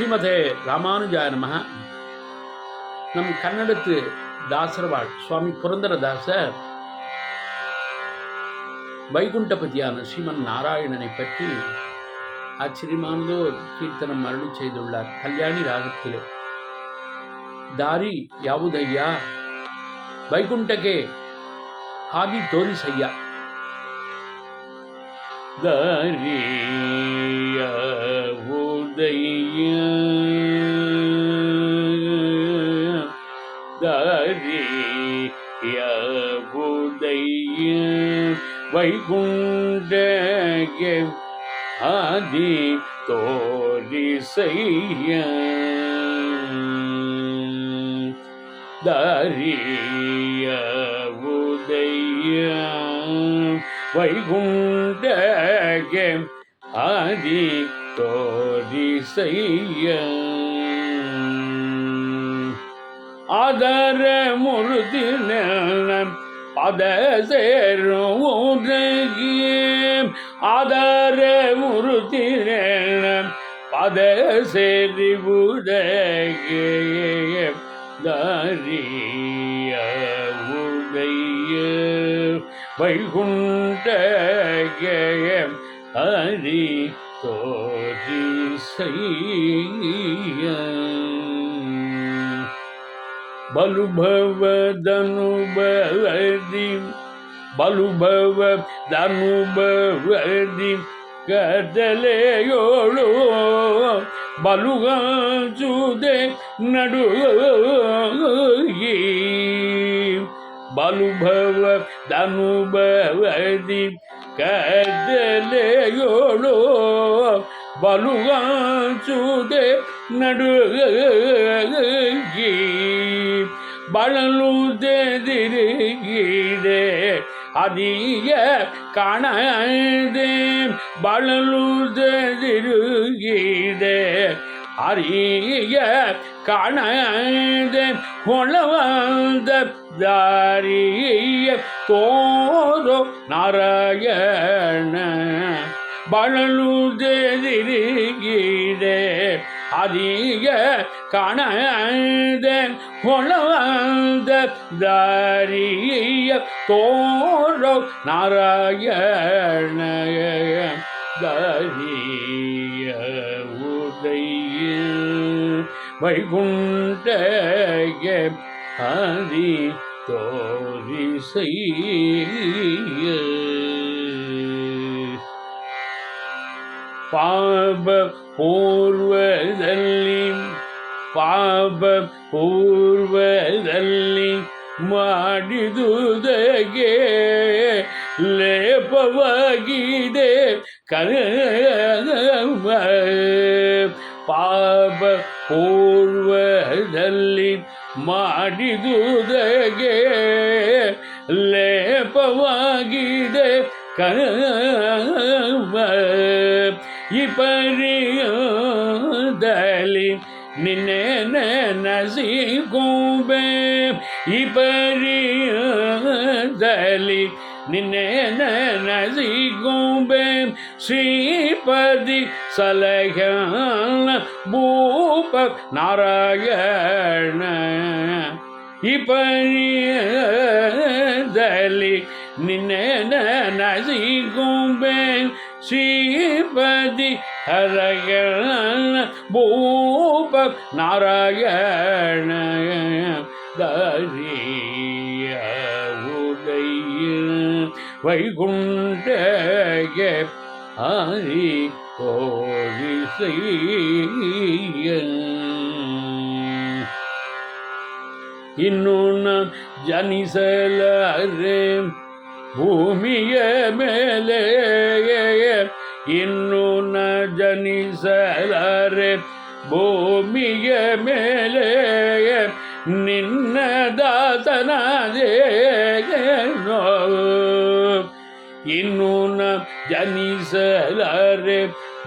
ஸ்ரீமதே ராமானுஜாய நமக நம் கன்னடத்து தாசர்வாள் சுவாமி புரந்தரதாசர் வைகுண்டபதியான ஸ்ரீமன் நாராயணனை பற்றி ஆச்சரியமானதோர் கீர்த்தனம் அருள் செய்துள்ளார். கல்யாணி ராகத்திலே. தாரி யாவுதையா வைகுண்டகே ஹாதி தோரி செய்யா தாரி அறிய புதைய வைகுண்ட ஆதி தோரி செய்ய தரிய உதய வைகுண்ட ஆதி தோரி செய்ய அதர முருதி பத சேரும் உலகியம் அதர முருதி பத சேரி உலகிய தாரிய உடைய வைகுண்டயம் ஹரி தோதி செய்ய ತೋರಿಸಯ್ಯ ಬಲುಭವದನುಭವದಿ ಬಲುಭವದನುಭವದಿ ಕದಲೆಯೋಳು ಬಲುಗಂಚುದೆ ನಡುಗಿ ಬಲುಭವ ದನುಭವದಿ ಕದಲೆಯೋಳು வலுவாச்சுதே நடுகி பலலுதெதிருகிதே அதிக கணதே பலலுதெதிருகிதே அரிய கணதே கொலவந்த தாரிய தோரோ நாராயண பழலுதருகீதே அதிக காணத கொளவந்த தாரிய தோரோ நாராயண தாரிய உதய வைகுண்டய ஹரி தோரிசைய ಪಾಪ ಪೂರ್ವದಲ್ಲಿ ಪಾಪ ಪೂರ್ವದಲ್ಲಿ ಮಾಡಿದುದಗೆ ಲೇಪವಾಗಿದೆ ಕರ್ಮ ಪಾಪ ಪೂರ್ವದಲ್ಲಿ ಮಾಡಿದುದಗೆ ಲೇಪವಾಗಿದೆ ಕರ್ಮ ಈ ಪರಿಯದಲ್ಲಿ ನಿನ್ನೆ ನೆನಸಿಕೊಂಬೆ ಈ ಪರಿಯದಲ್ಲಿ ನಿನ್ನೆ ನೆನಸಿಕೊಂಬೆ ಶ್ರೀಪದಿ ಸಲಹ ಭೂಪ ನಾರಾಯಣ ಈ ಪರಿಯದಲ್ಲಿ ನಿನ್ನೆ ನೆನಸಿಕೊಂಬೆ ஸ்ரீபதி ஹரகண பூப நாராயண தரிய உதய வைகுண்டய ஹரி கோவிசையன். இன்னும் ஜனிசலரே ಭೂಮಿಯ ಮೇಲೆ ಇನ್ನು ನ ಜನಿಸಲಾರೆ ಭೂಮಿಯ ಮೇಲೆ ನಿನ್ನ ದಾಸನಾದೆ ಇನ್ನು ನ ಜನಿಸಲಾರೆ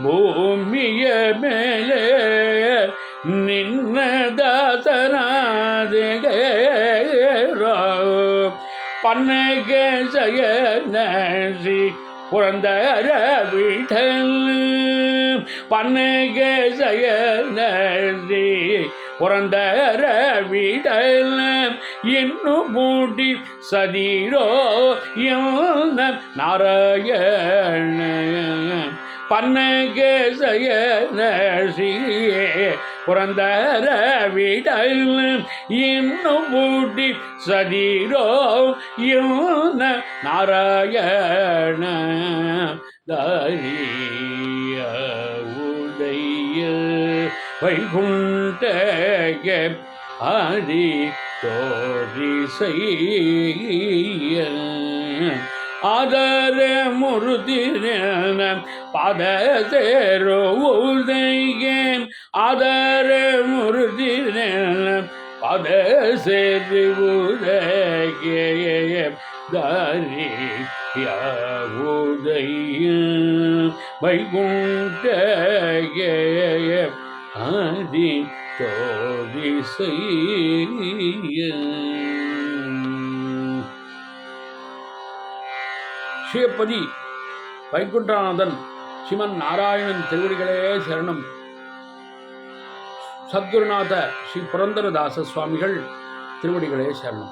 ಭೂಮಿಯ ಮೇಲೆ ನಿನ್ನ ದಾಸನಾದೆ பன்னக சயனசி புரந்தர விட்டல் பன்னக சயனி புரந்தர விடல் இன்னும் மூடி சதீரோ என்ன நாராயண. பன்னக சயனசியே புறந்தர விடல் இன்னும் மூடி சதீரோ என்ன நாராயண தாரிய உடைய வைகுண்ட ஆதி தோழி செய்ய. ஆதர முருதின பத தேரோ சேருவுதைய ஆதர முருதி பத சேருவுதைய தாரிய உதய வைகுண்டக ஆதி தோதி செய்ய ஸ்ரீபதி வைகுண்டநாதன் சிவன் நாராயணன் திருவடிகளே சரணம். சத்குருநாத ஸ்ரீ புரந்தரதாச சுவாமிகள் திருவடிகளே சரணம்.